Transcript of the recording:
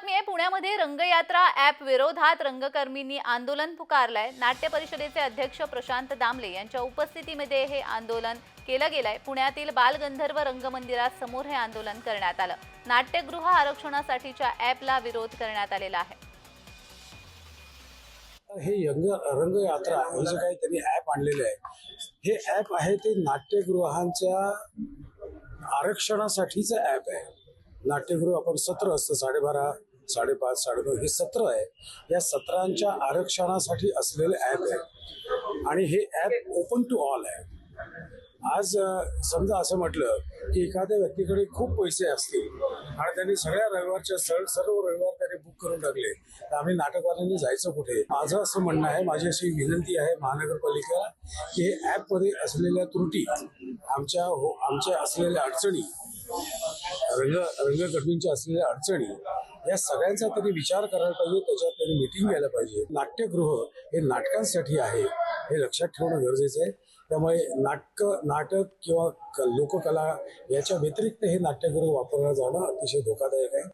बातमी आहे पुण्यामध्ये रंगयात्रा ॲप विरोधात रंगकर्मींनी आंदोलन पुकारलंय. नाट्य परिषदेचे अध्यक्ष प्रशांत दामले यांच्या उपस्थितीमध्ये हे आंदोलन केलं गेलंय. पुण्यातील बालगंधर्व रंगमंदिरात समोर हे आंदोलन करण्यात आलं. नाट्यगृह आरक्षणासाठीच्या ॲपला विरोध करण्यात आलेला आहे. हे यंग रंगयात्रा हे जे काही त्यांनी ॲप आणलेलं आहे हे ॲप आहे ते नाट्यगृहांच्या आरक्षणासाठीचं ॲप आहे. नाट्यगृह आपण सत्र असतं साडेबारा साडेपाच साडेनऊ हे सत्र आहे. या सत्रांच्या आरक्षणासाठी असलेलं ॲप आहे. आणि हे ॲप ओपन टू ऑल आहे. आज समजा असं म्हटलं की एखाद्या व्यक्तीकडे खूप पैसे असतील आणि त्यांनी सगळ्या रविवारच्या सर सर्व रविवार त्यांनी बुक करून टाकले तर आम्ही नाटकवाल्यांनी जायचं कुठे? माझं असं म्हणणं आहे माझी अशी विनंती आहे महानगरपालिकेला की हे ॲपमध्ये असलेल्या त्रुटी आमच्या हो आमच्या असलेल्या अडचणी रंग रंगकर्मींच्या असलेल्या अडचणी या सगळ्यांचा तरी विचार करायला पाहिजे त्याच्यात तरी मिटिंग घ्यायला पाहिजे. नाट्यगृह हे नाटकांसाठी आहे हे लक्षात ठेवणं गरजेचं आहे. त्यामुळे नाटक नाटक किंवा लोककला याच्या व्यतिरिक्त हे नाट्यगृह वापरलं जाणं अतिशय धोकादायक आहे.